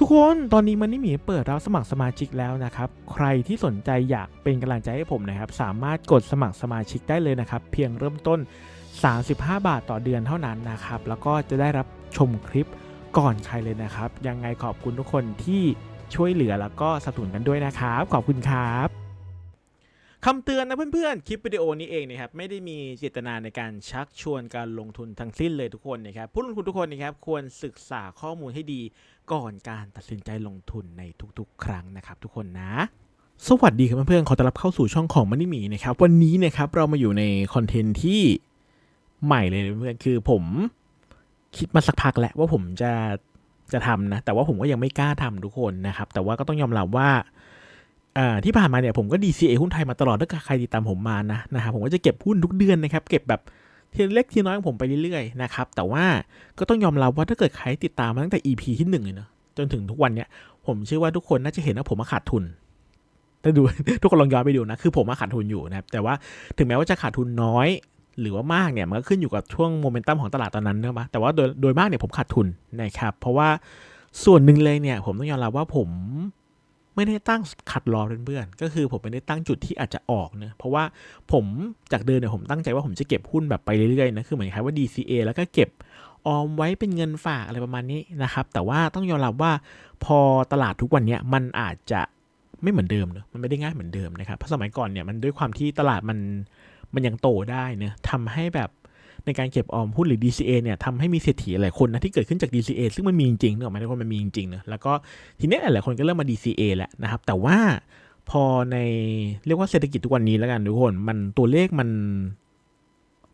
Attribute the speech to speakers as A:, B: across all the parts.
A: ทุกคนตอนนี้มันนี่หมีเปิดรับสมัครสมาชิกแล้วนะครับ ใครที่สนใจอยากเป็นกำลังใจให้ผมนะครับ สามารถกดสมัครสมาชิกได้เลยนะครับ เพียงเริ่มต้น 35 บาทต่อเดือนเท่านั้นนะครับ แล้วก็จะได้รับชมคลิปก่อนใครเลยนะครับ ยังไงขอบคุณทุกคนที่ช่วยเหลือแล้วก็สนับสนุนกันด้วยนะครับ ขอบคุณครับคำเตือนนะเพื่อนๆ คลิปวิดีโอนี้เองนะครับไม่ได้มีเจตนาในการชักชวนการลงทุนทั้งสิ้นเลยทุกคนนะครับผู้ลงทุนทุกคนนะครับควรศึกษาข้อมูลให้ดี ก่อนการตัดสินใจลงทุนในทุกๆ ครั้งนะครับทุกคนนะสวัสดีครับเพื่อนๆ ขอต้อนรับเข้าสู่ช่องของมันนี่มีนะครับ วันนี้นะครับเรามาอยู่ในคอนเทนต์ที่ใหม่เลยเพื่อนๆคือผมคิดมาสักพักแล้วว่าผมจะจะทำนะ แต่ว่าผมก็ยังไม่กล้าทำทุกคนนะครับ แต่ว่าก็ต้องยอมรับว่าอ่าที่ผ่านมาเนี่ยผมก็ DCA หุ้นไทยมาตลอดถ้าใครติดตามผมมานะนะครับผมก็จะเก็บหุ้นทุกเดือนนะครับ เก็บแบบ ทีเล็กทีน้อยของผมไปเรื่อยๆนะครับแต่ว่าก็ต้องยอมรับว่าถ้าเกิดใครติดตามมาตั้งแต่ EP ที่หนึ่งเลยเนาะจนถึงทุกวันเนี้ยผมเชื่อว่าทุกคนน่าจะเห็นว่าผมมาขาดทุนถ้าดูทุกคนลองย้อนไปดูนะคือผมมาขาดทุนอยู่นะครับแต่ว่าถึงแม้ว่าจะขาดทุนน้อย หรือว่ามากเนี่ยมันก็ขึ้นอยู่กับช่วงโมเมนตัมของตลาดตอนนั้นเนอะมะแต่ว่าโดยโดยมากเนี่ยผมขาดทุนนะครับเพราะว่าส่วนหนึ่งเลยเนี่ยผมต้องยอมรับว่าผม ไม่ได้ตั้งขัดรอเพื่อนๆก็คือผมไม่ได้ตั้งจุดที่อาจจะออกเนะเพราะว่าผมจากเดิมเนี่ยผมตั้งใจว่าผมจะเก็บหุ้นแบบไปเรื่อยๆนะคือเหมือนคล้ายว่า DCA แล้วก็เก็บออมไว้เป็นเงินฝากอะไรประมาณนี้นะครับ แต่ว่าต้องยอมรับว่าพอตลาดทุกวันนี้มันอาจจะไม่เหมือนเดิมเนอะมันไม่ได้ง่ายเหมือนเดิมนะครับเพราะสมัยก่อนเนี่ยมันด้วยความที่ตลาดมันมันยังโตได้เนะทำให้แบบ ในการเก็บออมหุ้นหรือ DCA เนี่ยทำให้มีเศรษฐีหลายคนนะที่เกิดขึ้นจาก DCA ซึ่งมันมีจริงๆเนอะหมายถึงว่ามันมีจริงๆเนอะแล้วก็ทีนี้หลายคนก็เริ่มมา DCA แหละนะครับ แต่ว่าพอในเรียกว่าเศรษฐกิจทุกวันนี้แล้วกันทุกคนมันตัวเลขมัน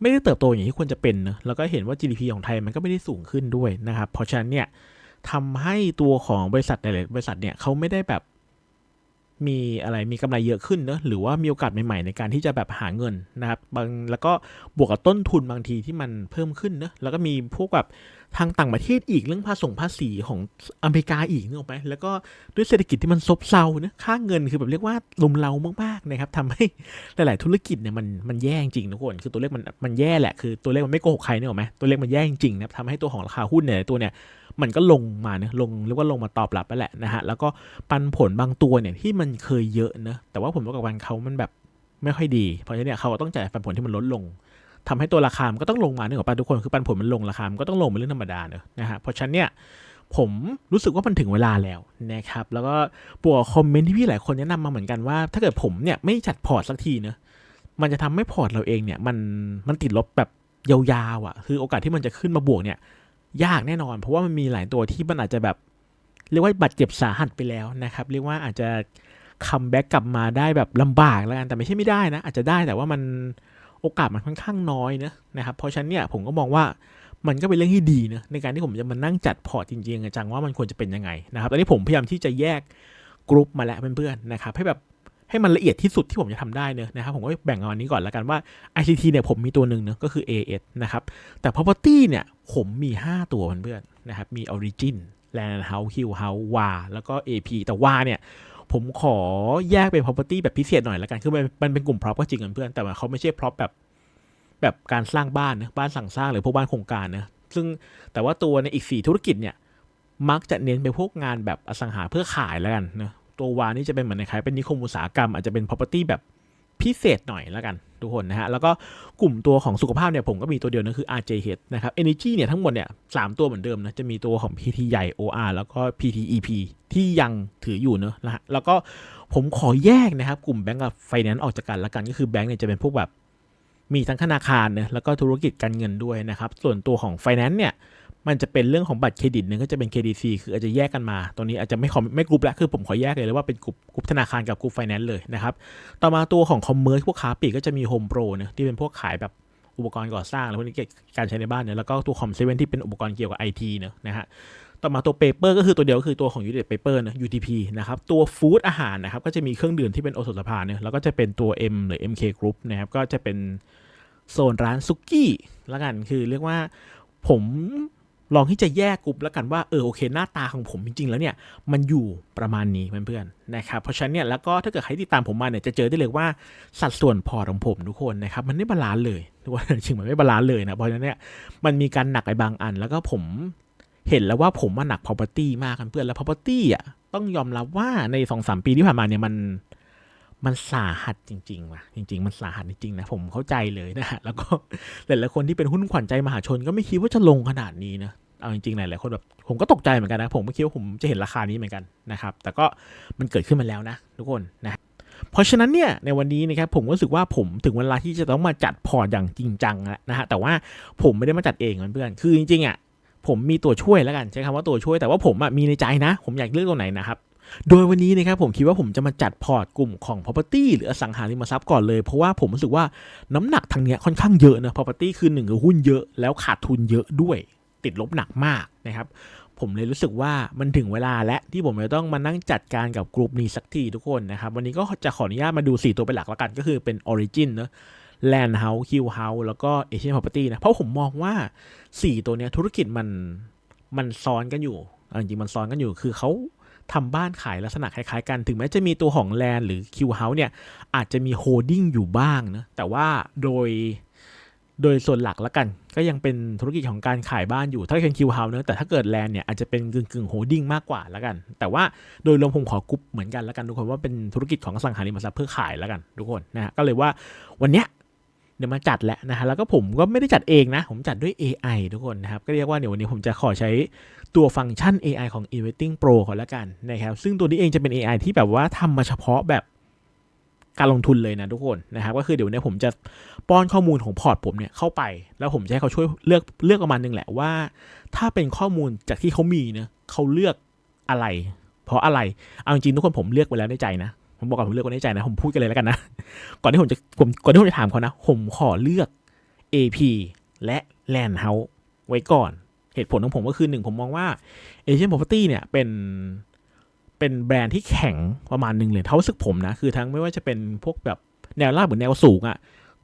A: ไม่ได้เติบโตอย่างที่ควรจะเป็นเนอะแล้วก็เห็นว่า GDP ของไทยมันก็ไม่ได้สูงขึ้นด้วยนะครับ เพราะฉะนั้นเนี่ยทำให้ตัวของบริษัทหลายๆบริษัทเนี่ยเขาไม่ได้แบบ มีอะไรมีกำไรเยอะขึ้นเนอะหรือว่ามีโอกาสใหม่ๆในการที่จะแบบหาเงินนะครับบางแล้วก็บวกกับต้นทุนบางทีที่มันเพิ่มขึ้นเนอะแล้วก็มีพวกแบบทางต่างประเทศอีกเรื่องภาษีภาษีของอเมริกาอีกนึกออกไหมแล้วก็ด้วยเศรษฐกิจที่มันซบเซาเนะค่าเงินคือแบบเรียกว่าลุมเล้ามากๆนะครับทำให้หลาย ๆ ธุรกิจเนี่ยมันมันแย่จริงทุกคนคือตัวเลขมันมันแย่แหละคือตัวเลขมันไม่โกหกใครนี่ยหรอกไหมตัวเลขมันแย่จริงนะครับทำให้ตัวของราคาหุ้นเนี่ยตัวเนี่ย มันก็ลงมาเนี่ยลงเรียกว่าลงมาตอบรับไปแหละนะฮะแล้วก็ปันผลบางตัวเนี่ยที่มันเคยเยอะนะแต่ว่าผลประกอบการเขามันแบบไม่ค่อยดี เพราะฉะนั้นเนี่ยเขาก็ต้องจ่ายปันผลที่มันลดลงทำให้ตัวราคามันก็ต้องลงมาเนื่องจากปันทุกคนคือปันผลมันลงราคามันก็ต้องลงเป็นเรื่องธรรมดาเนอะนะฮะเพราะฉะนั้นเนี่ยผมรู้สึกว่ามันถึงเวลาแล้วนะครับแล้วก็บวกคอมเมนต์ที่พี่หลายคนแนะนำมาเหมือนกันว่า ถ้าเกิดผมเนี่ยไม่จัดพอร์ตสักทีเนอะมันจะทำให้พอร์ตเราเองเนี่ยมันมันติดลบแบบยาวๆอะ่ะคือโอกาสที่มันจะขึ้นมาบวกเนี่ย ยากแน่นอน เพราะว่ามันมีหลายตัวที่มันอาจจะแบบเรียกว่าบาดเจ็บสาหัสไปแล้วนะครับ เรียกว่าอาจจะคัมแบ็กกลับมาได้แบบลำบากแล้วกันแต่ไม่ใช่ไม่ได้นะ อาจจะได้แต่ว่ามันโอกาสมันค่อนข้างน้อยนะนะครับเพราะฉะนั้นเนี่ยผมก็มองว่ามันก็เป็นเรื่องที่ดีนะในการที่ผมจะมานั่งจัดพอร์ตจริงๆจังว่ามันควรจะเป็นยังไงนะครับตอนนี้ผมพยายามที่จะแยกกรุ๊ปมาแล้วเพื่อนๆนะครับให้แบบ ให้มันละเอียดที่สุดที่ผมจะทำได้เนอะนะครับผมก็แบ่งเอาอันนี้ก่อนแล้วกันว่า ICT เนี่ยผมมีตัวหนึ่งเนอะก็คือ AS นะครับแต่ property เนี่ยผมมี 5 ตัวเพื่อนๆนะครับมี Origin Land House Hill House WA แล้วก็ AP แต่ WA เนี่ยผมขอแยกเป็น property แบบพิเศษหน่อยแล้วกัน คือมันมันเป็นกลุ่ม prop ก็จริงเพื่อน แต่ว่าเขาไม่ใช่ prop แบบแบบการสร้างบ้านนะ บ้านสั่งสร้างหรือพวกบ้านโครงการนะ ซึ่งแต่ว่าตัวในอีก 4 ธุรกิจเนี่ย มักจะเน้นไปพวกงานแบบอสังหาเพื่อขายแล้วกันนะ ตัววานี่จะเป็นเหมือนในคล้ายเป็นนิคมอุตสาหกรรมอาจจะเป็น property แบบพิเศษหน่อยแล้วกันทุกคนนะฮะ แล้วก็กลุ่มตัวของสุขภาพเนี่ยผมก็มีตัวเดียวนะคือ RJH นะครับ Energy เนี่ยทั้งหมดเนี่ยสามตัวเหมือนเดิมนะ จะมีตัวของ PT ใหญ่ OR แล้วก็ PTEP ที่ยังถืออยู่เนอะนะฮะ แล้วก็ผมขอแยกนะครับ กลุ่มแบงก์กับไฟแนนซ์ออกจากกันละกันก็คือแบงก์เนี่ยจะเป็นพวกแบบมีทั้งธนาคารเนะแล้วก็ธุรกิจการเงินด้วยนะครับ ส่วนตัวของไฟแนนซ์เนี่ย มันจะเป็นเรื่องของบัตรเครดิตหนึ่งก็จะเป็น KDC คืออาจจะแยกกันมา ตรงนี้อาจจะไม่ขอไม่กรุ๊ปแล้วคือผมขอแยกเลยเลยว่าเป็นกลุ่มกลุ่มธนาคารกับกลุ่มไฟแนนซ์เลยนะครับ ต่อมาตัวของคอมเมอร์สพวกค้าปลีกก็จะมี Home Pro เนี่ยที่เป็นพวกขายแบบอุปกรณ์ก่อสร้างแล้วพวกนี้การใช้ในบ้านเนี่ยแล้วก็ตัวคอมเซเว่นที่เป็นอุปกรณ์เกี่ยวกับ IT เนอะนะฮะต่อมาตัวเปเปอร์ก็คือตัวเดียวก็คือตัวของ United Paper นะ UTP นะครับ ตัวฟู้ดอาหารนะครับ ก็จะมีเครื่องดื่มที่เป็นโอสถสภาเนี่ยแล้วก็จะเป็นตัว M หรือ MK Group นะครับ ก็จะเป็นโซนร้านซุกี้ละกันคือเรียกว่าผม ลองที่จะแยกกลุ่มแล้วกันว่าเออโอเค หน้าตาของผมจริง ๆ แล้วเนี่ยมันอยู่ประมาณนี้เพื่อนๆนะครับเพราะฉะนั้นเนี่ยแล้วก็ถ้าเกิดใครติดตามผมมาเนี่ยจะเจอได้เลยว่าสัดส่วนพอของผมทุกคนนะครับมันไม่บาลานซ์เลยทุกคนจริงมันไม่บาลานซ์เลยนะเพราะฉะนั้นเนี่ยมันมีการหนักไปบางอัน แล้วก็ผมเห็นแล้วว่าผมมาหนัก property มากเพื่อนแล้ว property อะต้องยอมรับว่าในสองสามปีที่ผ่านมาเนี่ยมันมันสาหัสจริงๆว่ะจริง ๆ มันสาหัสจริงๆนะผมเข้าใจเลยนะฮะแล้วก็หลายๆคนที่เป็นหุ้นขวัญใจมหาชนก็ไม่คิดว่าจะลงขนาดนี้นะ เอาจริงๆหลายๆคนแบบผมก็ตกใจเหมือนกันนะ ผมไม่คิดว่าผมจะเห็นราคานี้เหมือนกันนะครับ แต่ก็มันเกิดขึ้นมาแล้วนะทุกคนนะเพราะฉะนั้นเนี่ยในวันนี้นะครับผมรู้สึกว่าผมถึงเวลาที่จะต้องมาจัดพอร์ตอย่างจริงจังแล้วนะฮะแต่ว่าผมไม่ได้มาจัดเองเพื่อนๆคือจริงๆอะผมมีตัวช่วยแล้วกันใช้คำว่าตัวช่วยแต่ว่าผมอะมีในใจนะ ผมอยากเลือกตัวไหนนะครับโดยวันนี้นะครับผมคิดว่าผมจะมาจัดพอร์ตกลุ่มของ property หรืออสังหาริมทรัพย์ก่อนเลย เพราะว่าผมรู้สึกว่าน้ำหนักทางเนี้ยค่อนข้างเยอะนะ property คือหนึ่งคือหุ้นเยอะแล้วขาดทุนเยอะด้วย ติดลบหนักมากนะครับ ผมเลยรู้สึกว่ามันถึงเวลาและที่ผมจะต้องมานั่งจัดการกับกลุ่มนี้สักทีทุกคนนะครับ วันนี้ก็จะขออนุญาตมาดู 4 ตัวเป็นหลักล้วกันก็คือเป็น Origin เนอะ Land House Q House แล้วก็ Asian Property นะ เพราะผมมองว่า 4 ตัวเนี้ยธุรกิจมันมันซ้อนกันอยู่จริงๆมันซ้อนกันอยู่คือเขาทำบ้านขายลักษณะคล้ายๆกัน ถึงแม้จะมีตัวของ Land หรือ Q House เนี่ย อาจจะมีโฮดดิ้งอยู่บ้างนะ แต่ว่าโดย โดยส่วนหลักล้วกัน ก็ยังเป็นธุรกิจของการขายบ้านอยู่ ถ้าเป็นคิวเฮาเนอะแต่ถ้าเกิดแลนเนี่ยอาจจะเป็นกึ่งกึ่งโฮดดิ้งมากกว่าล้วกัน แต่ว่าโดยรวมผมขอกรุ๊ปเหมือนกันล้วกันทุกคนว่าเป็นธุรกิจของสังหาริมทรัพย์เพื่อขายล้วกันทุกคนนะฮะก็เลยว่าวันเนี้ยเดี๋ยวมาจัดแหละนะฮะแล้วก็ผมก็ไม่ได้จัดเองนะ ผมจัดด้วย AI ทุกคนนะครับ ก็เรียกว่าเดี๋ยววันนี้ผมจะขอใช้ตัวฟังก์ชัน AI ของ Investing Pro ก่อนล้วกันนะครับซึ่งตัวนี้เองจะเป็น AI ที่แบบว่าทำมาเฉพาะแบบ การลงทุนเลยนะทุกคนนะครับก็คือเดี๋ยวเนี้ผมจะป้อนข้อมูลของพอร์ตผมเนี่ยเข้าไป แล้วผมจะให้เขาช่วยเลือกเลือกประมาณนึงแหละว่า ถ้าเป็นข้อมูลจากที่เขามีเนี่ยเขาเลือกอะไร เพราะอะไรเอาจริงๆทุกคนผมเลือกไปแล้วในใจนะผมบอกก่อนผมเลือกไว้ในใจนะผมพูดกันเลยแล้วกันนะก่อนที่ผมจะผมก่อนที่ผมจะถามเขานะผมขอเลือก AP และ Land House ไว้ก่อน เหตุผลของผมก็คือหนึ่งผมมองว่า Asian Property เนี่ยเป็น เป็นแบรนด์ที่แข็งประมาณหนึ่งเลยเท่าสึกผมนะ คือทั้งไม่ว่าจะเป็นพวกแบบแนวราบหรือแนวสูงอะ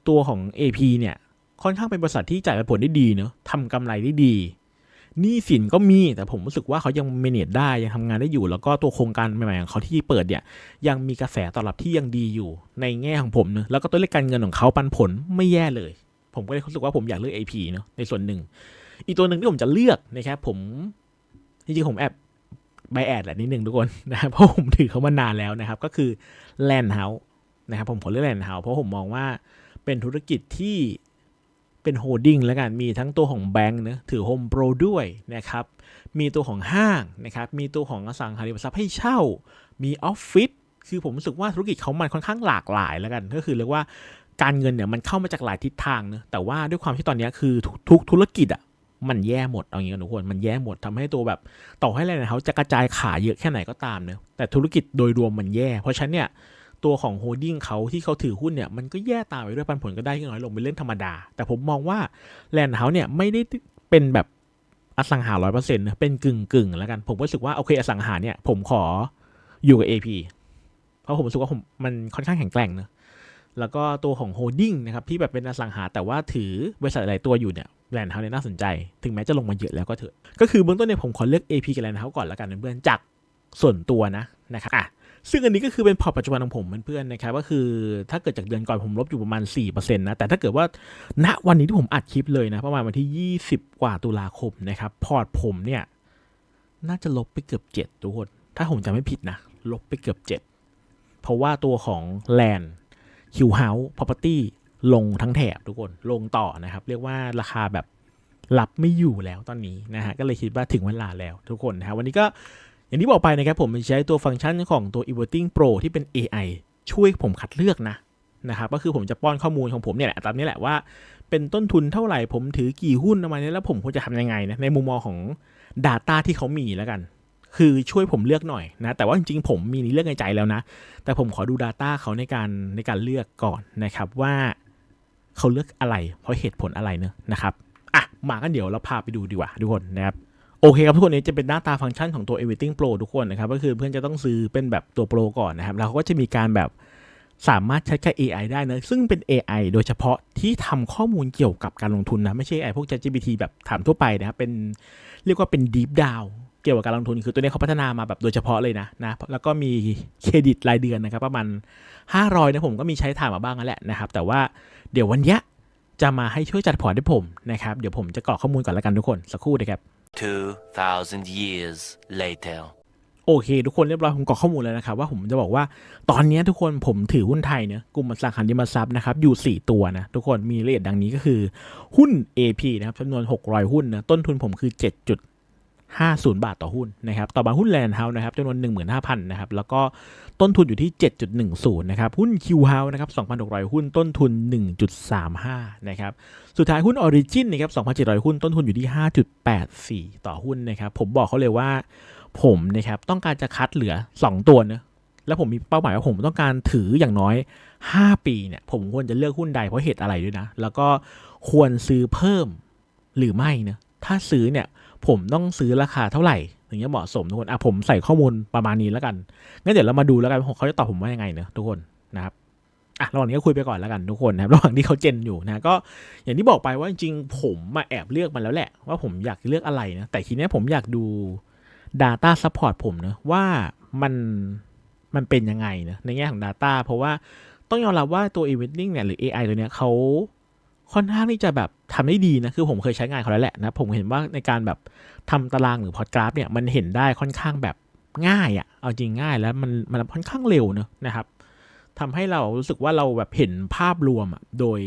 A: ตัวของ AP เนี่ย ค่อนข้างเป็นบริษัทที่จ่ายผลได้ดีเนอะทำกำไรได้ดีหนี้สินก็มีแต่ผมรู้สึกว่าเขายังเมเนจได้ยังทำงานได้อยู่ แล้วก็ตัวโครงการใหม่ๆของเขาที่เปิดเนี่ยยังมีกระแสตอบรับที่ยังดีอยู่ในแง่ของผมเนะแล้วก็ตัวเลขการเงินของเขาปันผลไม่แย่เลย ผมก็เลยรู้สึกว่าผมอยากเลือก AP เนอะในส่วนหนึ่ง อีกตัวหนึ่งที่ผมจะเลือกนะครับผมจริงๆผมแอบ ใบแอดแหละนิดนึงทุกคนนะครับเพราะผมถือเขามานานแล้วนะครับ ก็คือ Land House นะครับผมขอเลือก Land House เพราะผมมองว่าเป็นธุรกิจที่เป็นโฮดดิ้งแล้วกัน มีทั้งตัวของแบงค์นะถือโฮมโปรด้วยนะครับ มีตัวของห้างนะครับ มีตัวของอสังหาริมทรัพย์ให้เช่า มีออฟฟิศ คือผมรู้สึกว่าธุรกิจเขามันค่อนข้างหลากหลายแล้วกัน ก็คือเรียกว่าการเงินเนี่ยมันเข้ามาจากหลายทิศทางนะแต่ว่าด้วยความที่ตอนนี้คือทุกธุรกิจอะ มันแย่หมดเอางี้กันทุกคนมันแย่หมดทำให้ตัวแบบ ต่อให้อะไรนะเขาจะกระจายขายเยอะแค่ไหนก็ตามเนะแต่ธุรกิจโดยรวมมันแย่ เพราะฉะนั้นเนี่ยตัวของโฮดดิ้งเขาที่เขาถือหุ้นเนี่ยมันก็แย่ตามไปด้วยปันผลก็ได้น้อยลงเป็นเรื่องธรรมดา แต่ผมมองว่าแลนด์เฮาส์เนี่ยไม่ได้เป็นแบบอสังหาร้อยเปอร์เซ็นต์นะเป็นกึ่งกึ่งแล้วกัน ผมก็รู้สึกว่าโอเคอสังหาเนี่ยผมขออยู่กับ AP เพราะผมรู้สึกว่าผมมันค่อนข้างแข็งแกร่งเนะแล้วก็ตัวของโฮดดิ้งนะครับที่แบบเป็นอสังหาแต่ว่าถือบริษัทหลายตัวอยู่เนี่ย แลนด์เฮาส์เนี่ยน่าสนใจ ถึงแม้จะลงมาเยอะแล้วก็เถอะ ก็คือเบื้องต้นเนี่ยผมขอเลือก AP กับแลนด์เฮาส์ก่อนแล้วกันเพื่อนๆจากส่วนตัวนะนะครับอะซึ่งอันนี้ก็คือเป็นพอร์ตปัจจุบันของผมเพื่อนๆนะครับก็คือถ้าเกิดจากเดือนก่อนผมลบอยู่ประมาณ4%นะแต่ถ้าเกิดว่าณวันนี้ที่ผมอัดคลิปเลยนะประมาณวันที่ 20 กว่าตุลาคมนะครับพอร์ตผมเนี่ยน่าจะลบไปเกือบ7ทุกคนถ้าผมจำไม่ผิดนะลบไปเกือบ 7 เพราะว่าตัวของ Land Q House Property ลงทั้งแถบทุกคนลงต่อนะครับ เรียกว่าราคาแบบรับไม่อยู่แล้วตอนนี้นะฮะก็เลยคิดว่าถึงเวลาแล้วทุกคนนะฮะวันนี้ก็อย่างที่บอกไปนะครับผมใช้ตัวฟังก์ชันของตัว Everting Pro ที่เป็น AI ช่วยผมคัดเลือกนะนะครับก็คือผมจะป้อนข้อมูลของผมเนี่ยแหละตามนี้แหละว่า เป็นต้นทุนเท่าไหร่ผมถือกี่หุ้นประมาณนี้แล้วผมควรจะทำยังไงนะในมุมมองของ Data ที่เขามีแล้วกัน คือช่วยผมเลือกหน่อยนะแต่ว่าจริงๆ ผมมีนี่เลือกในใจแล้วนะ แต่ผมขอดู Data เขาในการในการเลือกก่อนนะครับว่า เขาเลือกอะไร เพราะเหตุผลอะไรเนอะนะครับอะมากันเดี๋ยวเราพาไปดูดีกว่าทุกคนนะครับโอเคครับทุกคนนี้จะเป็นหน้าตาฟังก์ชันของตัว Everything Pro ทุกคนนะครับ ก็คือเพื่อนจะต้องซื้อเป็นแบบตัว Pro ก่อนนะครับ แล้วเขาก็จะมีการแบบสามารถใช้แค่ AI ได้นะ ซึ่งเป็น AI โดยเฉพาะที่ทำข้อมูลเกี่ยวกับการลงทุนนะ ไม่ใช่ AI พวก ChatGPT แบบถามทั่วไปนะครับ เป็นเรียกว่าเป็น Deep Down เกี่ยวกับการลงทุนคือตัวนี้เขาพัฒนามาแบบโดยเฉพาะเลยนะนะแล้วก็มีเครดิตรายเดือนนะครับ ประมาณ 500นะผมก็มีใช้ถ่ายมาบ้างแล้วแหละนะครับ แต่ว่าเดี๋ยววันเนี้ยจะมาให้ช่วยจัดพอร์ตให้ผมนะครับ เดี๋ยวผมจะกรอกข้อมูลก่อนแล้วกันทุกคนสักครู่นะครับ
B: 2,000 years later.
A: โอเค ทุกคนเรียบร้อยผมกรอกข้อมูลแล้วนะครับ ว่าผมจะบอกว่าตอนนี้ทุกคนผมถือหุ้นไทยเนี่ยกลุ่มอสังหาริมทรัพย์นะครับ อยู่ 4 ตัวนะ ทุกคนมีรายละเอียดดังนี้ก็คือหุ้น AP นะครับจำนวน 600 หุ้นนะต้นทุนผมคือ 50 บาทต่อหุ้นนะครับ ต่อมาหุ้นแลนด์เฮาส์นะครับจำนวน 15,000นะครับ แล้วก็ต้นทุนอยู่ที่ 7.10นะครับ หุ้น Q House นะครับ 2,600 หุ้น ต้นทุน 1.35นะครับ สุดท้ายหุ้น Origin นะครับ 2,700 หุ้น ต้นทุนอยู่ที่ 5.84 ต่อหุ้นนะครับ ผมบอกเขาเลยว่าผมนะครับต้องการจะคัดเหลือ 2 ตัวนะแล้วผมมีเป้าหมายว่าผมต้องการถืออย่างน้อย 5 ปีเนี่ย ผมควรจะเลือกหุ้นใดเพราะเหตุอะไรด้วยนะ แล้วก็ควรซื้อเพิ่มหรือไม่นะถ้าซื้อเนี่ย ผมต้องซื้อราคาเท่าไหร่ถึงจะเหมาะสมทุกคนอะผมใส่ข้อมูลประมาณนี้แล้วกันงั้นเดี๋ยวเรามาดูแล้วกันว่าเขาจะตอบผมว่ายังไงเนะทุกคนนะครับอะระหว่างนี้ก็คุยไปก่อนแล้วกันทุกคนนะครับระหว่างที่เขาเจนอยู่นะก็อย่างที่บอกไปว่าจริงๆผมมาแอบเลือกมาแล้วแหละ ว่าผมอยากเลือกอะไรนะแต่ทีนี้ผมอยากดู Data Support ผมเนะว่ามันมันเป็นยังไงนะในแง่ของ Data เพราะว่าต้องยอมรับว่าตัว Eventing เนี่ยหรือ AI ตัวเนี้ยเขา ค่อนข้างที่จะแบบทำได้ดีนะคือผมเคยใช้งานเขาแล้วแหละนะผมเห็นว่าในการแบบทำตารางหรือพอดกราฟเนี่ยมันเห็นได้ค่อนข้างแบบง่ายอะเอาจริงง่ายแล้วมันมันค่อนข้างเร็วเนอะนะครับทำให้เรารู้สึกว่าเราแบบเห็นภาพรวมอะโดย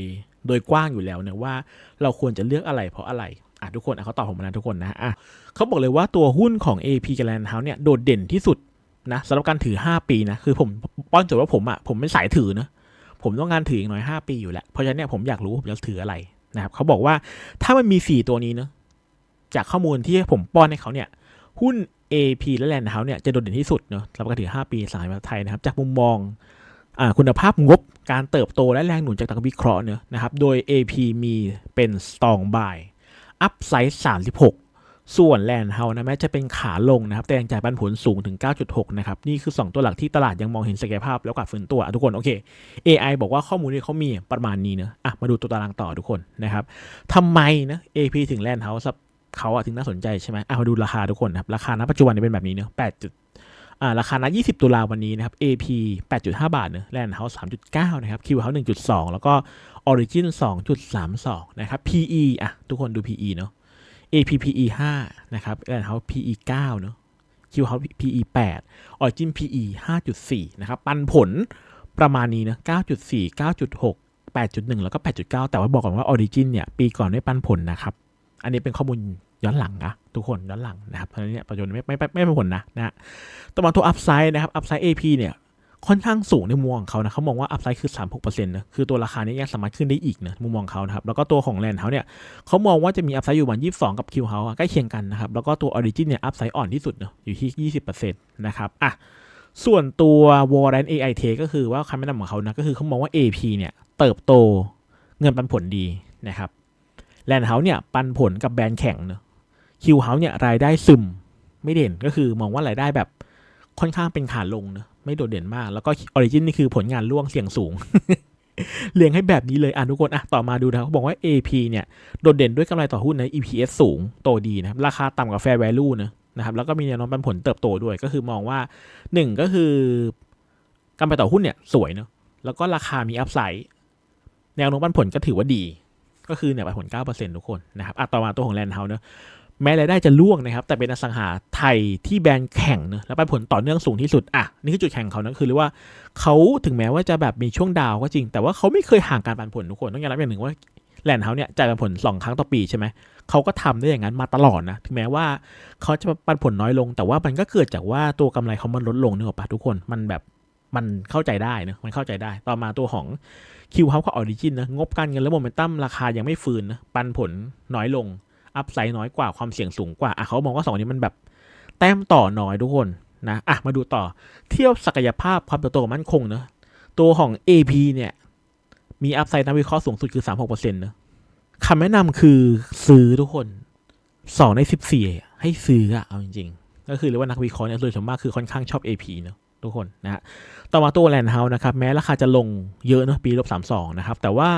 A: โดยกว้างอยู่แล้วเนี่ยว่าเราควรจะเลือกอะไรเพราะอะไรอะทุกคนอะเขาตอบผมมาแล้วทุกคนนะอะเขาบอกเลยว่าตัวหุ้นของ AP กับ Land House เนี่ยโดดเด่นที่สุดนะสำหรับการถือ 5 ปีนะคือผมป้อนจทย์ว่าผมอะ่ะผมเป็นสายถือนะ ผมต้องการถืออย่างน้อย 5 ปีอยู่แล้ว เพราะฉะนั้นเนี่ยผมอยากรู้ว่าผมจะถืออะไรนะครับเขาบอกว่าถ้ามันมี 4 ตัวนี้เนะจากข้อมูลที่ผมป้อนให้เขาเนี่ย หุ้น AP และ Land House เนี่ยจะโดดเด่นที่สุดเนาะสำหรับการถือ 5 ปีสายไทยนะครับ จากมุมมองอคุณภาพงบการเติบโตและแรงหนุนจากนักวิเคราะห์เนอะนะครับ โดย AP มีเป็น strong buy อัพไซด์36 ส่วนแลนเฮานะแม้จะเป็นขาลงนะครับ แต่ยังจ่ายปันผลสูงถึง 9.6 นะครับ นี่คือ 2 ตัวหลักที่ตลาดยังมองเห็นศักยภาพแล้วกับฟื้นตัวทุกคน โอเค AI บอกว่าข้อมูลที่เขามีประมาณนี้เนอะอะมาดูตัวตารางต่อทุกคนนะครับทำไมนะ AP ถึงแลนเฮาส์เขาถึงน่าสนใจใช่ไหมอะมาดูราคาทุกคนนะครับราคาณปัจจุบันเป็นแบบนี้เนอะ8จุดอ่าราคาณ20 ตุลาวันนี้นะครับ AP 8.5 บาทเนอะแลนด์เฮาส์3.9 นะครับ Q House 1.2 แล้วก็ Origin 2.32 นะครับ PE อะ ทุกคนดู PE เนอะ APPE 5นะครับแอนเฮา PE 9เนอะ Q House PE 8 Origin PE 5.4 นะครับ ปันผลประมาณนี้นะ9.4 9.6 8.1 แล้วก็ 8.9 แต่ว่าบอกก่อนว่า Origin เนี่ย ปีก่อนไม่ปันผลนะครับ อันนี้เป็นข้อมูลย้อนหลังนะทุกคนย้อนหลังนะครับเพราะฉะนั้นเนี่ยปัจจุบันไม่ไม่ไม่ไม่เป็นผลนะนะต่อมาตัว Upside นะครับ Upside AP เนี่ย ค่อนข้างสูงในมุมมองของเขานะเขามองว่า Upside คือ 36%นะคือตัวราคานี้ยังสามารถขึ้นได้อีกนะมุมมองเขานะครับแล้วก็ตัวของ Land House เนี่ยเขามองว่าจะมีอัพไซด์อยู่ประมาณ22 กับ Q House อะใกล้เคียงกันนะครับแล้วก็ตัว Origin เนี่ยอัพไซด์อ่อนที่สุดเนอะอยู่ที่ 20%นะครับอะส่วนตัว Warren AIT ก็คือว่าคำแนะนำของเขานะก็คือเขามองว่า AP เนี่ยเติบโตเงินปันผลดีนะครับ Land House เนี่ยปันผลกับแบรนด์แข่งเนอะ Q House เนี่ยรายได้ซึมไม่เด่นก็คือมองว่ารายได้แบบ ค่อนข้างเป็นขาลงเนะไม่โดดเด่นมาก แล้วก็ Origin นี่คือผลงานร่วงเสี่ยงสูง เรียงให้แบบนี้เลยอะทุกคนอะต่อมาดูนะเขาบอกว่า AP เนี่ยโดดเด่นด้วยกำไรต่อหุ้นใน EPS สูงโตดีนะครับราคาต่ำกว่า Fair Value นะนะครับแล้วก็มีแนวโน้มปันผลเติบโตด้วยก็คือมองว่า 1 ก็คือกำไรต่อหุ้นเนี่ยสวยเนาะแล้วก็ราคามีอัพไซด์แนวโน้มปันผลก็ถือว่าดี ก็คือเนี่ยปันผล 9%ทุกคนนะครับอะต่อมาตัวของ Land House เนาะ แม้รายได้จะล่วงนะครับ แต่เป็นอสังหาไทยที่แบรนด์แข่งเนอะแล้วปันผลต่อเนื่องสูงที่สุดอะนี่คือจุดแข่งเขานะคือเรียกว่าเขาถึงแม้ว่าจะแบบมีช่วงดาวก็จริง แต่ว่าเขาไม่เคยห่างการปันผลทุกคนต้องยอมรับอย่างหนึ่งว่าแลนด์เฮาเนี่ยจ่ายปันผลสองครั้งต่อปีใช่ไหมเขาก็ทำได้อย่างนั้นมาตลอดนะถึงแม้ว่าเขาจะปันผลน้อยลง แต่ว่ามันก็เกิดจากว่าตัวกำไรเขามันลดลงนึกออกปะทุกคนมันแบบมันเข้าใจได้นะมันเข้าใจได้ ต่อมาตัวของคิวเฮากับออริจินนะงบการเงินและโมเมนตัมราคายังไม่ฟื้นนะปันผลน้อยลง อัพไซด์น้อยกว่าความเสี่ยงสูงกว่าอะเขามองว่าสองนี้มันแบบแต้มต่อน้อยทุกคนนะอะมาดูต่อเทียบศักยภาพความเติบโตมั่นคงเนอะตัวของ AP เนี่ยมีอัพไซด์นักวิเคราะห์สูงสุดคือ36%เนอะคำแนะนำคือซื้อทุกคน2ใน14ให้ซื้ออะเอาจริงๆ ก็คือเรียกว่านักวิเคราะห์เนี่ยโดยส่วนมากคือค่อนข้างชอบ AP เนอะทุกคนนะฮะต่อมาตัวแลนด์เฮาส์นะครับ แม้ราคาจะลงเยอะเนอะปีลบ32นะครับ แต่ว่า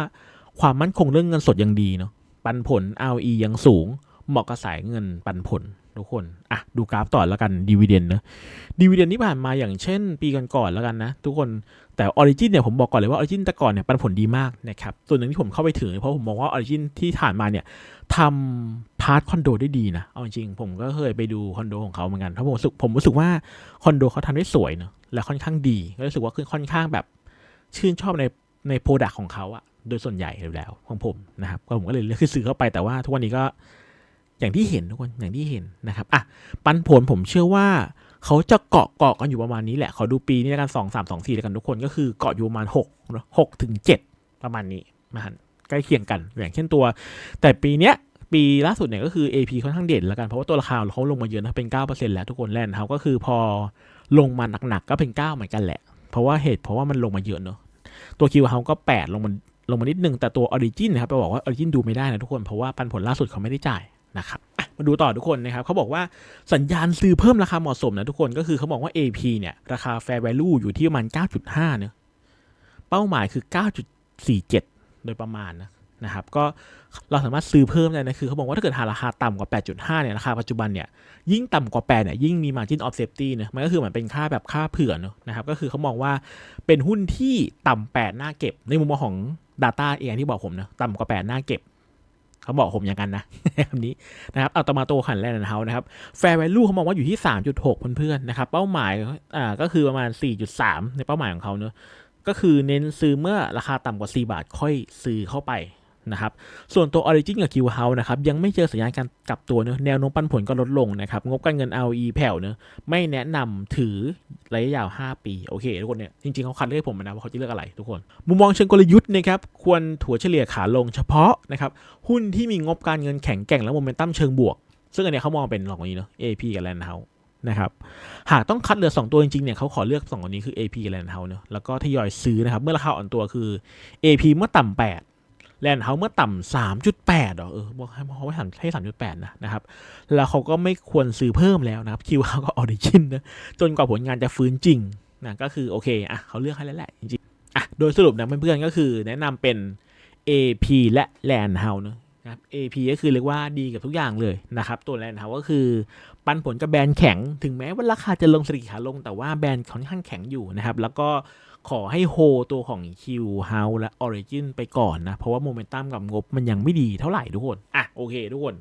A: ความมั่นคงเรื่องเงินสดยังดีเนาะ ปันผล ROE ยังสูง เหมาะกับสายเงินปันผลทุกคน อะ ดูกราฟต่อแล้วกันดีเวเดนเนะดีวเดนที่ผ่านมาอย่างเช่น ปีก่อนๆแล้วกันนะ ทุกคนแต่ออริจินเนี่ยผมบอกก่อนเลยว่าออริจินแต่ก่อนเนี่ยปันผลดีมากนะครับส่วนหนึ่งที่ผมเข้าไปถึงเพราะผมมองว่าออริจินที่ผ่านมาเนี่ยทำพาร์ทคอนโดได้ดีนะเอาจริงๆผมก็เคยไปดูคอนโดของเขาเหมือนกันเพราะผมรู้สึกผมรู้สึกว่าคอนโดเขาทำได้สวยเนอะและค่อนข้างดีก็รู้สึกว่าคือค่อนข้างแบบชื่นชอบในในโปรดักของเขาอะ โดยส่วนใหญ่อยู่แล้วของผมนะครับก็ผมก็เลยเลือกที่ซื้อเข้าไปแต่ว่าทุกวันนี้ก็อย่างที่เห็นทุกคนอย่างที่เห็นนะครับอะปันผลผมเชื่อว่าเขาจะเกาะเกาะกันอยู่ประมาณนี้แหละขอดูปีนี้แล้วกันสองสามสองสี่แล้วกันทุกคนก็คือเกาะอยู่ประมาณหกหกถึงเจ็ดประมาณนี้นะฮะใกล้เคียงกันอย่างเช่นตัว แต่ปีเนี้ยปีล่าสุดเนี่ยก็คือ AP ค่อนข้างเด่นแล้วกัน เพราะว่าตัวราคาเขาลงมาเยอะนะเป็น 9%แล้วทุกคนแลนด์เขาก็คือพอลงมาหนักๆก็เป็น 9 เหมือนกันแหละ เพราะว่าเหตุเพราะว่ามันลงมาเยอะเนอะตัวคิวเขาก็ 8 ลงมา ลงมานิดนึงแต่ตัว Origin นะครับไปบอกว่า Origin ดูไม่ได้นะทุกคน เพราะว่าปันผลล่าสุดเขาไม่ได้จ่ายนะครับมาดูต่อทุกคนนะครับเขาบอกว่าสัญญาณซื้อเพิ่มราคาเหมาะสมนะทุกคนก็คือเขาบอกว่า AP เนี่ยราคา Fair Value อยู่ที่ประมาณ 9.5เนอะเป้าหมายคือ 9.47 โดยประมาณนะนะครับก็เราสามารถซื้อเพิ่มได้นะคือเขาบอกว่าถ้าเกิดหาราคาต่ำกว่า 8.5เนี่ยราคาปัจจุบันเนี่ยยิ่งต่ำกว่า8เนี่ยยิ่งมี margin of safety เนอะมันก็คือเหมือนเป็นค่าแบบค่าเผื่อเนอะนะครับก็คือเขามองว่าเป็นหุ้นที่ต่ำ8น้าเก็บในมุมมองของ Data เองที่บอกผมนะต่ำกว่า 8 หน้าเก็บ เขาบอกผมอย่างกันนะคำนี้นะครับเอาตมาโตขันแลนด์เฮานะครับแฟร์ Value เขามองว่าอยู่ที่ 3.6 เพื่อนๆนะครับ เป้าหมายอ่าก็คือประมาณ 4.3 ในเป้าหมายของเขาเนอะก็คือเน้นซื้อเมื่อราคาต่ำกว่า 4 บาทค่อยซื้อเข้าไป นะครับ ส่วนตัว Origin กับ Q House นะครับยังไม่เจอสัญญาณการกลับตัวเนอะแนวโน้มปันผลก็ลดลงนะครับ งบการเงิน ROE แผ่วเนอะไม่แนะนำถือระยะยาว 5 ปี โอเค ทุกคนเนี่ย จริง ๆ เขาคัดเลือกผมนะว่าเขาจะเลือกอะไรทุกคน มุมมองเชิงกลยุทธ์นะครับควรถัวเฉลี่ยขาลงเฉพาะนะครับหุ้นที่มีงบการเงินแข็งแกร่งและโมเมนตัมเชิงบวก ซึ่งอันเนี้ยเขามองเป็นสองคนนี้เนาะ AP กับ Land House นะครับหากต้องคัดเหลือ 2 ตัวจริงๆเนี่ยเขาขอเลือก2ตัวนี้คือ AP กับ Land House เนอะแล้วก็ทยอยซื้อนะครับเมื่อราคาอ่อนตัวคือ AP เมื่อต่ำ8 Land House เมื่อต่ำ3.8เหรอเออบอกให้เขาให้สั่งให้3.8นะนะครับ แล้วเขาก็ไม่ควรซื้อเพิ่มแล้วนะครับ Q เขาก็ Origin นนะจนกว่าผลงานจะฟื้นจริงนะก็คือโอเคอะเขาเลือกให้แล้วแหละจริงๆอะโดยสรุปนะเพื่อนๆก็คือแนะนำเป็น AP และ Land House เนะนะครับ AP ก็คือเรียกว่าดีกับทุกอย่างเลยนะครับ ตัว Land House ก็คือปันผลกับแบรนด์แข็ง ถึงแม้ว่าราคาจะลงสถิติขาลง แต่ว่าแบรนด์ค่อนข้างแข็งอยู่นะครับ แล้วก็ ขอให้โฮตัวของ Q House และ Origin ไปก่อนนะ เพราะว่าโมเมนตัมกับงบมันยังไม่ดีเท่าไหร่ทุกคน อะ โอเคทุกคน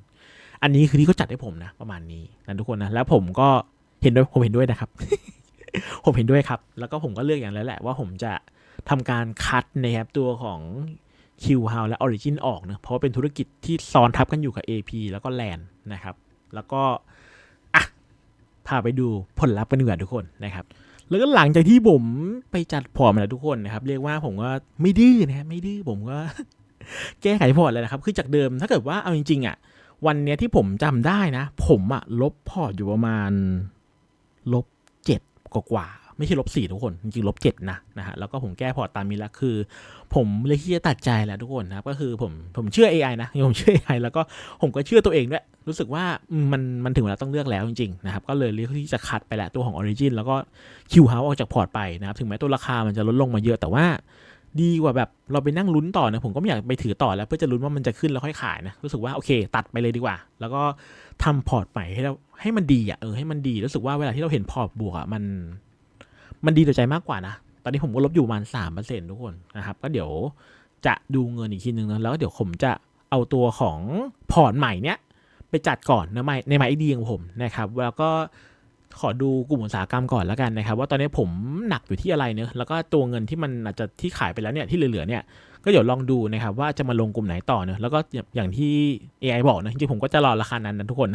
A: อันนี้คือที่เขาจัดให้ผมนะ ประมาณนี้นะทุกคนนะ แล้วผมก็เห็นด้วยผมเห็นด้วยนะครับ ผมเห็นด้วยครับ แล้วก็ผมก็เลือกอย่างแล้วแหละว่าผมจะทำการคัดนะครับตัวของ Q House และ Origin ออกเนะเพราะว่าเป็นธุรกิจที่ซ้อนทับกันอยู่กับ AP แล้วก็ Land นะครับ แล้วก็อะพาไปดูผลลัพธ์กันดีกว่าทุกคนนะครับ แล้วก็หลังจากที่ผมไปจัดพอร์ตมาแล้วทุกคนนะครับ เรียกว่าผมก็ไม่ดื้อนะไม่ดื้อผมก็แก้ไขพอร์ตเลยนะครับ คือจากเดิมถ้าเกิดว่าเอาจริงๆอะ วันเนี้ยที่ผมจำได้นะ ผมอะลบพอร์ตอยู่ประมาณลบเจ็ดกว่า ไม่ใช่ลบสี่ทุกคน จริงๆลบเจ็ดนะนะฮะแล้วก็ผมแก้พอร์ตตามนี้ละคือ ผมเลยที่จะตัดใจแล้วทุกคนนะครับก็คือผมผมเชื่อ AI นะผมเชื่อ AI แล้วก็ผมก็เชื่อตัวเองด้วยรู้สึกว่ามันมันถึงเวลาต้องเลือกแล้วจริงๆนะครับก็เลยเลือกที่จะคัดไปแหละตัวของ Origin แล้วก็ Q House ออกจากพอร์ตไปนะครับถึงแม้ตัวราคามันจะลดลงมาเยอะแต่ว่าดีกว่าแบบเราไปนั่งลุ้นต่อนะผมก็ไม่อยากไปถือต่อแล้วเพื่อจะลุ้นว่ามันจะขึ้นแล้วค่อยขายนะรู้สึกว่าโอเค ตัดไปเลยดีกว่า แล้วก็ทำพอร์ตใหม่ให้เราให้มันดีอะเออให้มันดีรู้สึกว่าเวลาที่เราเห็นพอร์ตบวกอะมัน มันดีต่อใจมากกว่านะ ตอนนี้ผมก็ลบอยู่ประมาณสามเปอร์เซ็นทุกคนนะครับ ก็เดี๋ยวจะดูเงินอีกทีนึงนะแล้วก็เดี๋ยวผมจะเอาตัวของพอร์ตใหม่เนี้ยไปจัดก่อนนะไม่ในไมไอดีของผมนะครับ แล้วก็ ขอดูกลุ่มอุตสาหกรรมก่อนแล้วกันนะครับ ว่าตอนนี้ผมหนักอยู่ที่อะไรเนอะแล้วก็ตัวเงินที่มันอาจจะที่ขายไปแล้วเนี่ยที่เหลือๆเนี่ยก็เดี๋ยวลองดูนะครับว่าจะมาลงกลุ่มไหนต่อเนอะแล้วก็อย่างที่ AI บอกนะจริงๆผมก็จะรอราคานั้นนะทุกคน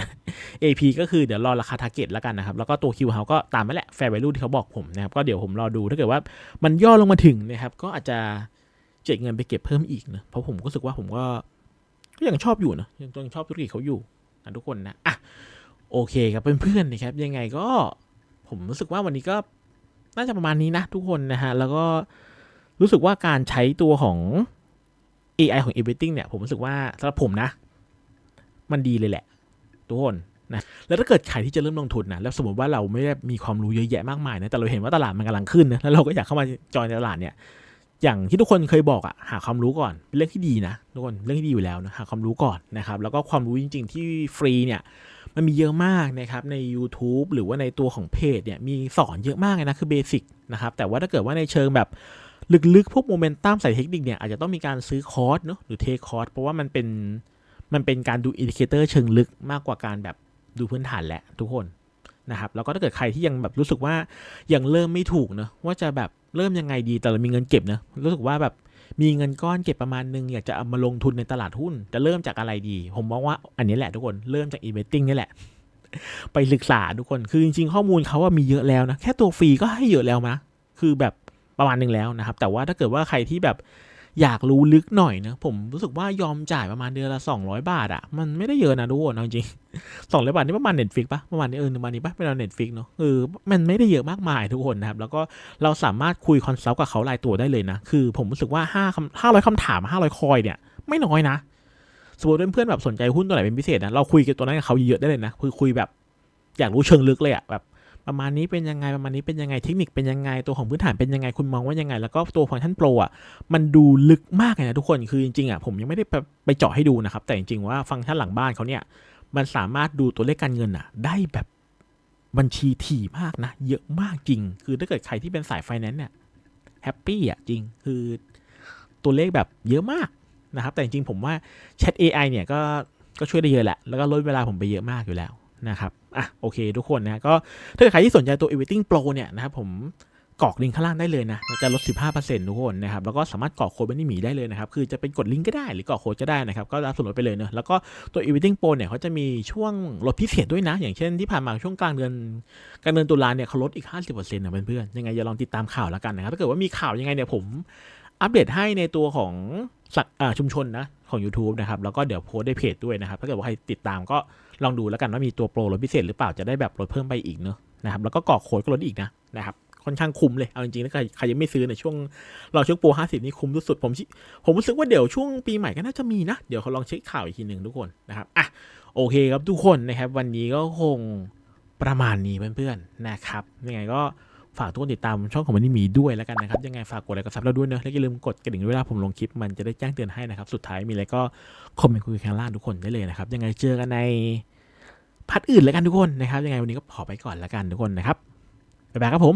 A: AP ก็คือเดี๋ยวรอราคา target แล้วกันนะครับ แล้วก็ตัว Q h o u ก็ตามไปแหละ fair value ที่เขาบอกผมนะครับก็เดี๋ยวผมรอดูถ้าเกิดว่ามันย่อลงมาถึงนะครับก็อาจจะเจ็ดเงินไปเก็บเพิ่มอีกนะเพราะผมก็รู้สึกว่าผมก็ก็ยังชอบอยู่นะยังยังชอบธุรกิจเขาอยู่นะทุกคนนะอะ โอเคครับเพื่อนๆนะครับยังไงก็ผมรู้สึกว่าวันนี้ก็น่าจะประมาณนี้นะทุกคนนะฮะ แล้วก็รู้สึกว่าการใช้ตัวของ AI ของ e v e r y t i n g เนี่ย ผมรู้สึกว่าสำหรับผมนะ มันดีเลยแหละ ทุกคนนะแล้วถ้าเกิดใครที่จะเริ่มลงทุนนะแล้วสมมติว่าเราไม่ได้มีความรู้เยอะแยะมากมายนะแต่เราเห็นว่าตลาดมันกำลังขึ้นนะแล้วเราก็อยากเข้ามาจอยในตลาดเนี่ย อย่างที่ทุกคนเคยบอกอะหาความรู้ก่อนเป็นเรื่องที่ดีนะทุกคนเรื่องที่ดีอยู่แล้วนะหาความรู้ก่อนนะครับ แล้วก็ความรู้จริง ๆ ที่ฟรีเนี่ย มันมีเยอะมากนะครับใน YouTube หรือว่าในตัวของเพจเนี่ยมีสอนเยอะมากเลยนะคือเบสิกนะครับแต่ว่าถ้าเกิดว่าในเชิงแบบลึกๆ พวกโมเมนตัมใส่เทคนิคเนี่ยอาจจะต้องมีการซื้อคอร์สเนาะหรือเทคคอร์สเพราะว่ามันเป็นมันเป็นการดูอินดิเคเตอร์เชิงลึกมากกว่าการแบบดูพื้นฐานแหละทุกคนนะครับแล้วก็ถ้าเกิดใครที่ยังแบบรู้สึกว่ายังเริ่มไม่ถูกเนะว่าจะแบบเริ่มยังไงดีแต่เรามีเงินเก็บเนะรู้สึกว่าแบบ มีเงินก้อนเก็บประมาณนึง อยากจะเอามาลงทุนในตลาดหุ้น จะเริ่มจากอะไรดี ผมมองว่าอันนี้แหละทุกคนเริ่มจาก investing นี่แหละ ไปศึกษาทุกคนคือจริงๆข้อมูลเขาว่ามีเยอะแล้วนะ แค่ตัวฟรีก็ให้เยอะแล้วนะคือแบบประมาณหนึ่งแล้วนะครับ แต่ว่าถ้าเกิดว่าใครที่แบบ อยากรู้ลึกหน่อยนะผมรู้สึกว่ายอมจ่ายประมาณเดือนละ 200 บาทอะ่ะมันไม่ได้เยอะนะทุกคนจริงสองร้อยบาทนี่ประมาณเน็ตฟิกปะประมาณนี้เออประมาณนี้ปะเป็นเราเน็ตฟิกเนาะเออมันไม่ได้เยอะมากมายทุกคนนะครับ แล้วก็เราสามารถคุยคอนซัลท์กับเขารายตัวได้เลยนะ คือผมรู้สึกว่าห้าคำห้าร้อยคำถามห้าร้อยคอยเนี่ยไม่น้อยนะสมมติเพื่อนๆแบบสนใจหุ้นตัวไหนเป็นพิเศษนะเราคุยกับตัวนั้นกับเขาเยอะได้เลยนะคือคุยแบบอยากรู้เชิงลึกเลยอะแบบ ประมาณนี้เป็นยังไงประมาณนี้เป็นยังไงเทคนิคเป็นยังไงตัวของพื้นฐานเป็นยังไงคุณมองว่ายังไง แล้วก็ตัวฟังก์ชันโปรอะมันดูลึกมากเลยนะทุกคนคือจริงๆอะผมยังไม่ได้ไปเจาะให้ดูนะครับ แต่จริงๆว่าฟังก์ชันหลังบ้านเขาเนี่ยมันสามารถดูตัวเลขการเงินอะ ได้แบบบัญชีถี่มากนะ เยอะมากจริง คือถ้าเกิดใครที่เป็นสายไฟแนนซ์เนี่ยแฮปปี้อะจริงคือตัวเลขแบบเยอะมากนะครับ แต่จริงๆผมว่า Chat AI เนี่ยก็ก็ช่วยได้เยอะแหละ แล้วก็ลดเวลาผมไปเยอะมากอยู่แล้ว นะครับ อะโอเคทุกคนนะก็ถ้าเกิดใครที่สนใจตัว Everything Pro เนี่ยนะครับผมกรอกลิงก์ข้างล่างได้เลยนะจะลด 15%ทุกคนนะครับ แล้วก็สามารถกรอกโค้ดบันนี่หมีได้เลยนะครับ คือจะเป็นกดลิงก์ก็ได้หรือกรอกโค้ดก็ได้นะครับ ก็รับส่วนลดไปเลยเนอะแล้วก็ตัว Everything Pro เนี่ยเขาจะมีช่วงลดพิเศษด้วยนะ อย่างเช่นที่ผ่านมาช่วงกลางเดือนกลางเดือนตุลาเนี่ยเขาลดอีก 50%นะเพื่อนๆ ยังไงอย่าลองติดตามข่าวแล้วกันนะครับ ถ้าเกิดว่ามีข่าวยังไงเนี่ยผมอัปเดตให้ในตัวของสักชุมชนนะของ YouTube นะครับ แล้วก็เดี๋ยวโพสต์ในเพจด้วยนะครับ ถ้าเกิดว่าใครติดตามก็ ลองดูแล้วกันว่ามีตัวโปรลดพิเศษหรือเปล่าจะได้แบบลดเพิ่มไปอีกเนอะนะครับแล้วก็กรอกโค้ดก็ลดอีกนะนะครับค่อนข้างคุ้มเลย เอาจริงๆถ้าใครยังไม่ซื้อในช่วงเราช่วงโปร50นี่คุ้มสุดๆผมผมรู้สึกว่าเดี๋ยวช่วงปีใหม่ก็น่าจะมีนะ เดี๋ยวเขาลองเช็คข่าวอีกทีหนึ่งทุกคนนะครับอะโอเคครับทุกคนนะครับ วันนี้ก็คงประมาณนี้เพื่อนๆนะครับยังไงก็ ฝากทุกคนติดตามช่องของมันนี่มีด้วยแล้วกันนะครับยังไงฝากกดไลค์กดซับเราด้วยเนอะและอย่าลืมกดกระดิ่งเวลาผมลงคลิปมันจะได้แจ้งเตือนให้นะครับสุดท้ายมีอะไรก็คอมเมนต์คุยกันข้างล่างทุกคนได้เลยนะครับยังไงเจอกันในพัดอื่นแล้วกันทุกคนนะครับยังไงวันนี้ก็ขอไปก่อนแล้วกันทุกคนนะครับบ๊ายบายครับผม